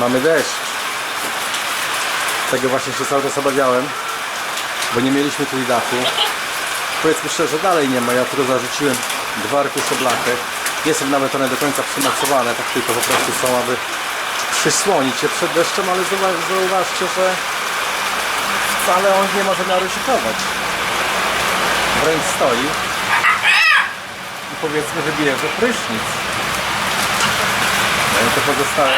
Mamy deszcz. Tego właśnie się cały czas obawiałem, bo nie mieliśmy tu dachu. Powiedzmy szczerze, dalej nie ma. Ja tylko zarzuciłem dwa arkusze blachy. Nie są nawet one do końca przymocowane, tak tylko po prostu są, aby przysłonić je przed deszczem, ale zauwa- zauważcie, że wcale on nie ma zamiaru szykować. Wręcz stoi i powiedzmy, że bierze prysznic. No i to pozostałe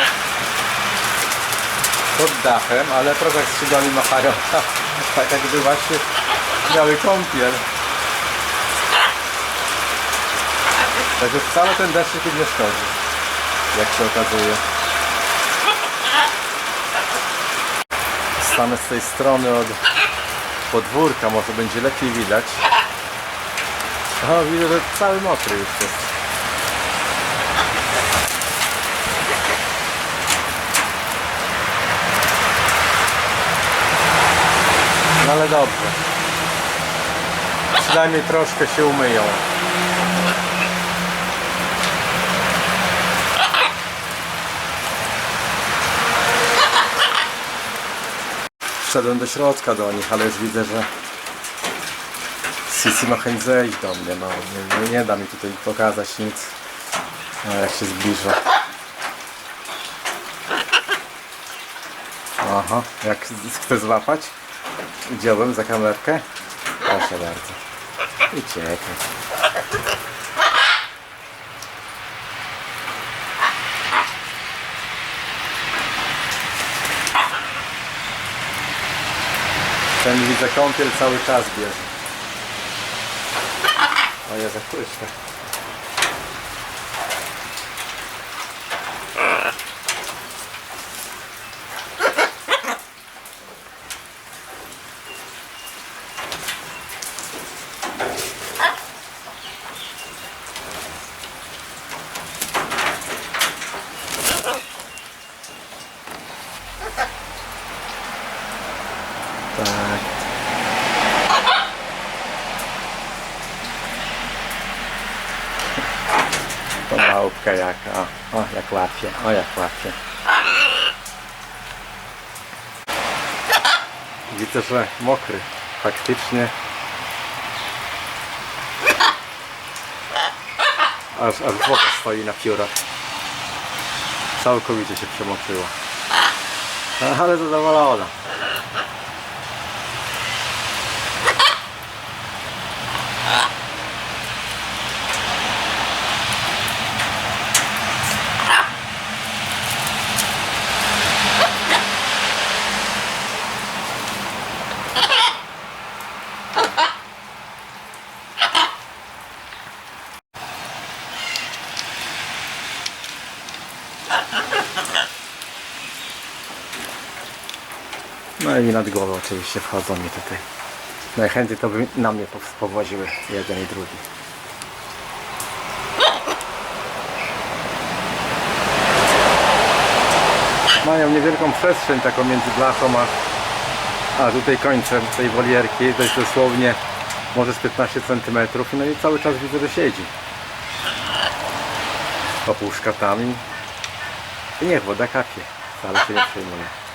pod dachem, ale trochę skrzydłami machają, tak jakby właśnie miały kąpiel. Także wcale ten deszcz tu nie szkodzi, jak się okazuje. Stanę z tej strony od podwórka, może będzie lepiej widać. O, widzę, że cały mokry już jest. No ale dobrze. Przynajmniej troszkę się umyją. Wszedłem do środka do nich, ale już widzę, że Sisi ma chęć zejść do mnie. No, nie, nie, da mi tutaj pokazać nic, no, jak się zbliża. Aha, jak chce złapać? Wziąłem za kamerkę. Proszę bardzo. I czekaj. Ten widzę kąpiel cały czas bierze. O ja zapłyszczę. Tak. To małpka jaka. O, jak łapie, o jak łapie. Widzę, że mokry. Faktycznie. Aż, aż woda stoi na piórach. Całkowicie się przemoczyła. Ale zadowolona. No i nad głową oczywiście wchodzą mi tutaj. Najchętniej to by na mnie pow- powoziły jeden i drugi. Mają niewielką przestrzeń taką między blachą a, a tutaj końcem tej wolierki. To jest dosłownie może z 15 cm. No i cały czas widzę, że siedzi. Opuszka tam niech woda kapie. Wcale się nie przejmuje.